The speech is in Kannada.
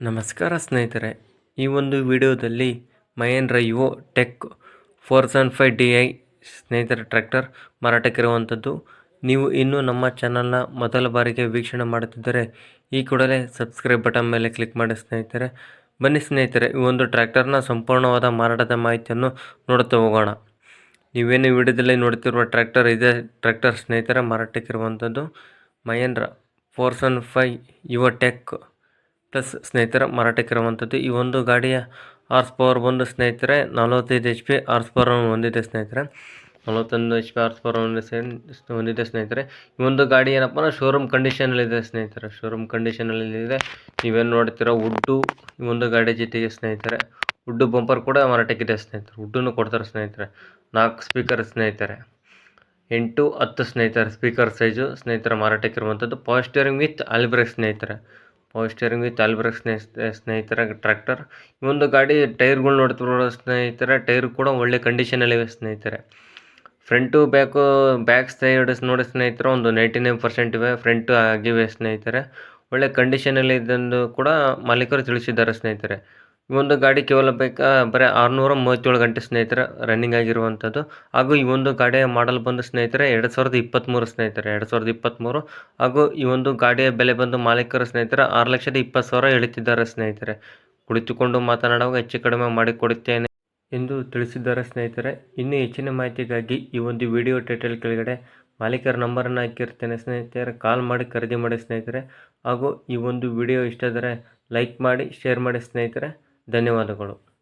ನಮಸ್ಕಾರ ಸ್ನೇಹಿತರೆ, ಈ ಒಂದು ವಿಡಿಯೋದಲ್ಲಿ Mahindra Yuvo tech four seven five D I ಸ್ನೇಹಿತರ ಟ್ರ್ಯಾಕ್ಟರ್ ಮಾರಾಟಕ್ಕಿರುವಂಥದ್ದು ನೀವು ಇನ್ನೂ ನಮ್ಮ ಚಾನಲ್ನ ಮೊದಲ ಬಾರಿಗೆ ವೀಕ್ಷಣೆ ಮಾಡುತ್ತಿದ್ದರೆ ಈ ಕೂಡಲೇ ಸಬ್ಸ್ಕ್ರೈಬ್ ಬಟನ್ ಮೇಲೆ ಕ್ಲಿಕ್ ಮಾಡಿ ಸ್ನೇಹಿತರೆ. ಬನ್ನಿ ಸ್ನೇಹಿತರೆ, ಈ ಒಂದು ಟ್ರ್ಯಾಕ್ಟರ್ನ ಸಂಪೂರ್ಣವಾದ ಮಾರಾಟದ ಮಾಹಿತಿಯನ್ನು ನೋಡುತ್ತಾ ಹೋಗೋಣ. ನೀವೇನು ವಿಡಿಯೋದಲ್ಲಿ ನೋಡುತ್ತಿರುವ ಟ್ರ್ಯಾಕ್ಟರ್ ಇದೆ ಟ್ರ್ಯಾಕ್ಟರ್ ಸ್ನೇಹಿತರ ಮಾರಾಟಕ್ಕಿರುವಂಥದ್ದು Mahindra four seven five Yuva tech plus ಸ್ನೇಹಿತರ ಮಾರಾಟಕ್ಕಿರುವಂಥದ್ದು ಈ ಒಂದು ಗಾಡಿಯ ಆರ್ಸ್ ಪವರ್ ಬಂದು ಸ್ನೇಹಿತರೆ, ನಲವತ್ತೈದು ಎಚ್ ಪಿ ಆರ್ಸ್ ಪವರ್ ಹೊಂದಿದೆ ಸ್ನೇಹಿತರೆ. ನಲವತ್ತೊಂದು ಎಚ್ ಪಿ ಆರ್ಸ್ ಪವರ್ ಹೊಂದಿದೆ ಸ್ನೇಹಿತರೆ. ಈ ಒಂದು ಗಾಡಿ ಏನಪ್ಪ ಅಂದರೆ ಶೋರೂಮ್ ಕಂಡೀಷನಲ್ಲಿದೆ ಸ್ನೇಹಿತರೆ. ಶೋರೂಮ್ ಕಂಡೀಷನಲ್ಲಿದೆ ನೀವೇನು ನೋಡ್ತೀರಾ ವುಡ್ಡು ಈ ಒಂದು ಗಾಡಿ ಜೊತೆಗೆ ಸ್ನೇಹಿತರೆ. ವುಡ್ಡು ಬಂಪರ್ ಕೂಡ ಮಾರಾಟಕ್ಕಿದೆ ಸ್ನೇಹಿತರೆ. ವುಡ್ಡನ್ನು ಕೊಡ್ತಾರೆ ಸ್ನೇಹಿತರೆ. ನಾಲ್ಕು ಸ್ಪೀಕರ್ ಸ್ನೇಹಿತರೆ. ಎಂಟು, ಹತ್ತು ಸ್ನೇಹಿತರೆ. ಸ್ಪೀಕರ್ ಸೈಜು ಸ್ನೇಹಿತರ ಮಾರಾಟಕ್ಕಿರುವಂಥದ್ದು ಪವರ್ ವಿತ್ ಆಲ್ಬ್ರೇಕ್ ಸ್ನೇಹಿತರೆ. ಸ್ಟೇರಿಂಗ್ ವಿತ್ ಆಲ್ಬ್ರೇಕ್ ಸ್ನೇಹ, ಸ್ನೇಹಿತರ ಟ್ರ್ಯಾಕ್ಟರ್. ಈ ಒಂದು ಗಾಡಿ, ಟೈರ್ಗಳು ನೋಡ್ತಿರೋ ಸ್ನೇಹಿತರೆ, ಟೈರ್ ಕೂಡ ಒಳ್ಳೆ ಕಂಡೀಷನಲ್ಲಿವೆ ಸ್ನೇಹಿತರೆ. ಫ್ರಂಟು, ಬ್ಯಾಕು, ಬ್ಯಾಕ್ ಸೈಡ್ ನೋಡಿ ಸ್ನೇಹಿತರೆ, ಒಂದು ನೈಂಟಿ ನೈನ್ ಪರ್ಸೆಂಟ್ ಇವೆ, ಫ್ರಂಟು ಆಗಿವೆ ಸ್ನೇಹಿತರೆ. ಒಳ್ಳೆ ಕಂಡೀಷನಲ್ಲಿ ಇದ್ದಂದು ಕೂಡ ಮಾಲೀಕರು ತಿಳಿಸಿದ್ದಾರೆ ಸ್ನೇಹಿತರೆ. ಈ ಒಂದು ಗಾಡಿ ಕೇವಲ ಬೇಕಾ, ಬರೀ ಆರುನೂರ ಮೂವತ್ತೇಳು ಗಂಟೆ ಸ್ನೇಹಿತರೆ ರನ್ನಿಂಗ್ ಆಗಿರುವಂಥದ್ದು. ಹಾಗೂ ಈ ಒಂದು ಗಾಡಿಯ ಮಾಡಲ್ ಬಂದು ಸ್ನೇಹಿತರೆ ಎರಡು ಸಾವಿರದ ಇಪ್ಪತ್ತ್ಮೂರು ಸ್ನೇಹಿತರೆ, ಎರಡು ಸಾವಿರದ ಇಪ್ಪತ್ತ್ಮೂರು ಹಾಗೂ ಈ ಒಂದು ಗಾಡಿಯ ಬೆಲೆ ಬಂದು ಮಾಲೀಕರು ಸ್ನೇಹಿತರೆ ಆರು ಲಕ್ಷದ ಇಪ್ಪತ್ತು ಸಾವಿರ ಹೇಳುತ್ತಿದ್ದಾರೆ ಸ್ನೇಹಿತರೆ. ಕುಳಿತುಕೊಂಡು ಮಾತನಾಡುವಾಗ ಹೆಚ್ಚು ಕಡಿಮೆ ಮಾಡಿಕೊಡುತ್ತೇನೆ ಎಂದು ತಿಳಿಸಿದ್ದಾರೆ ಸ್ನೇಹಿತರೆ. ಇನ್ನೂ ಹೆಚ್ಚಿನ ಮಾಹಿತಿಗಾಗಿ ಈ ಒಂದು ವಿಡಿಯೋ ಟೈಟಲ್ ಕೆಳಗಡೆ ಮಾಲೀಕರ ನಂಬರನ್ನು ಹಾಕಿರ್ತೇನೆ ಸ್ನೇಹಿತರೆ. ಕಾಲ್ ಮಾಡಿ ಖರೀದಿ ಮಾಡಿ ಸ್ನೇಹಿತರೆ. ಹಾಗೂ ಈ ಒಂದು ವಿಡಿಯೋ ಇಷ್ಟ ಆದರೆ ಲೈಕ್ ಮಾಡಿ ಶೇರ್ ಮಾಡಿ ಸ್ನೇಹಿತರೆ. ಧನ್ಯವಾದಗಳು.